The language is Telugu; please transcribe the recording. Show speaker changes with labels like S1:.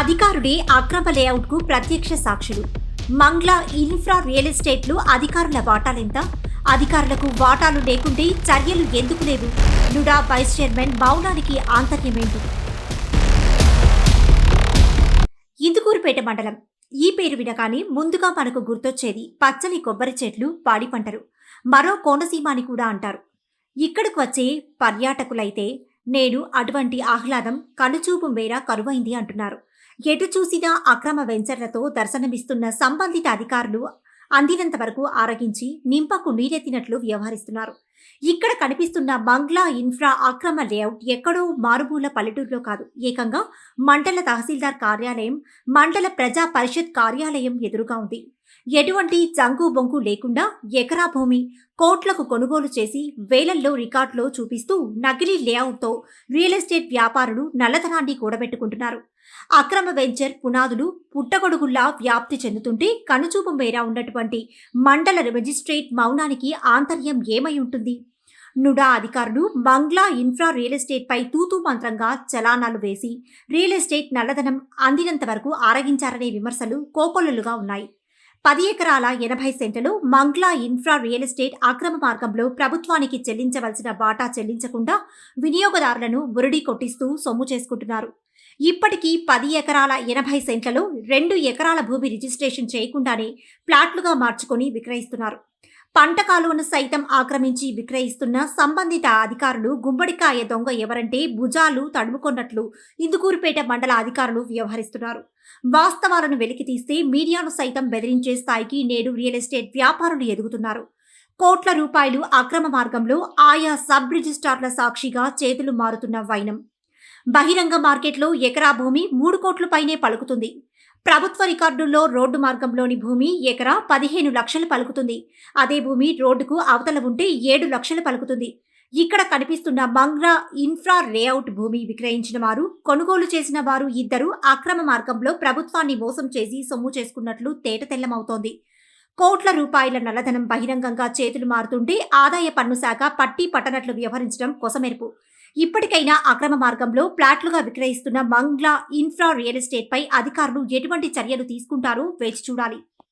S1: అధికారుడే అక్రమ లేఅవుట్కు ప్రత్యక్ష సాక్షులు. మంగ్లా ఇన్ఫ్రా రియల్ ఎస్టేట్లు అధికారుల వాటాలెంత అధికారులకు వాటాలు లేకుంటే చర్యలు ఎందుకు లేవు? లుడా వైస్ చైర్మన్ మౌనానికి ఆంతర్యమేంటి? ఇందుకూరుపేట మండలం. ఈ పేరు వినగానే ముందుగా మనకు గుర్తొచ్చేది పచ్చని కొబ్బరి చెట్లు పాడి పంటలు. మరో కోనసీమ అని కూడా అంటారు. ఇక్కడికి వచ్చే పర్యాటకులైతే నేడు అటువంటి ఆహ్లాదం కనుచూపు మేర కరువైంది అంటున్నారు. ఎటు చూసినా అక్రమ వెంచర్లతో దర్శనమిస్తున్న సంబంధిత అధికారులు అందినంత వరకు ఆరగించి నింపకు నీరెత్తినట్లు వ్యవహరిస్తున్నారు. ఇక్కడ కనిపిస్తున్న బంగ్లా ఇన్ఫ్రా అక్రమ లేఅవుట్ ఎక్కడో మారుమూల పల్లెటూరులో కాదు. ఏకంగా మండల తహసీల్దార్ కార్యాలయం మండల ప్రజా పరిషత్ కార్యాలయం ఎదురుగా ఉంది. ఎటువంటి జంగు బొంగు లేకుండా ఎకరా భూమి కోట్లకు కొనుగోలు చేసి వేలల్లో రికార్డులో చూపిస్తూ నకిలీ లేఅవుట్తో రియల్ ఎస్టేట్ వ్యాపారులు నల్లధనాన్ని కూడబెట్టుకుంటున్నారు. అక్రమ వెంచర్ పునాదులు పుట్టగొడుగుల్లా వ్యాప్తి చెందుతుంటే కనుచూపు మేర ఉన్నటువంటి మండల మెజిస్ట్రేట్ మౌనానికి ఆంతర్యం ఏమై ఉంటుంది? నుడా అధికారులు బంగ్లా ఇన్ఫ్రా రియల్ ఎస్టేట్ పై తూతూ మంత్రంగా చలానాలు వేసి రియల్ ఎస్టేట్ నల్లధనం అందినంత వరకు ఆరగించారనే విమర్శలు కోకొల్లులుగా ఉన్నాయి. పది ఎకరాల ఎనభై సెంటలో మంగ్లా ఇన్ఫ్రా రియల్ ఎస్టేట్ అక్రమ మార్గంలో ప్రభుత్వానికి చెల్లించవలసిన వాటా చెల్లించకుండా వినియోగదారులను బురడి కొట్టిస్తూ సొమ్ము చేసుకుంటున్నారు. ఇప్పటికీ పది ఎకరాల ఎనభై సెంట్లలో రెండు ఎకరాల భూమి రిజిస్ట్రేషన్ చేయకుండానే ప్లాట్లుగా మార్చుకొని విక్రయిస్తున్నారు. పంట కాలువను సైతం ఆక్రమించి విక్రయిస్తున్న సంబంధిత అధికారులు గుమ్మడికాయ దొంగ ఎవరంటే భుజాలు తడుముకున్నట్లు ఇందుకూరుపేట మండల అధికారులు వ్యవహరిస్తున్నారు. వాస్తవాలను వెలికితీస్తే మీడియాను సైతం బెదిరించే స్థాయికి నేడు రియల్ ఎస్టేట్ వ్యాపారులు ఎదుగుతున్నారు. కోట్ల రూపాయలు అక్రమ మార్గంలో ఆయా సబ్ రిజిస్ట్రార్ల సాక్షిగా చేతులు మారుతున్న వైనం. బహిరంగ మార్కెట్లో ఎకరా భూమి మూడు కోట్ల పైనే పలుకుతుంది. ప్రభుత్వ రికార్డుల్లో రోడ్డు మార్గంలోని భూమి ఎకరా పదిహేను లక్షలు పలుకుతుంది. అదే భూమి రోడ్డుకు అవతల ఉంటే ఏడు లక్షలు పలుకుతుంది. ఇక్కడ కనిపిస్తున్న మంగ్రా ఇన్ఫ్రా లేఅవుట్ భూమి విక్రయించిన వారు కొనుగోలు చేసిన వారు ఇద్దరు అక్రమ మార్గంలో ప్రభుత్వాన్ని మోసం చేసి సొమ్ము చేసుకున్నట్లు తేటతెల్లమవుతోంది కోట్ల రూపాయల నల్లధనం బహిరంగంగా చేతులు మారుతుంటే ఆదాయ పన్ను శాఖ పట్టి పట్టనట్లు వ్యవహరించడం కొసమెరుపు. ఇప్పటికైనా అక్రమ మార్గంలో ప్లాట్లుగా విక్రయిస్తున్న మంగ్లా ఇన్ఫ్రా రియల్ ఎస్టేట్ పై అధికారులు ఎటువంటి చర్యలు తీసుకుంటారో వేచి చూడాలి.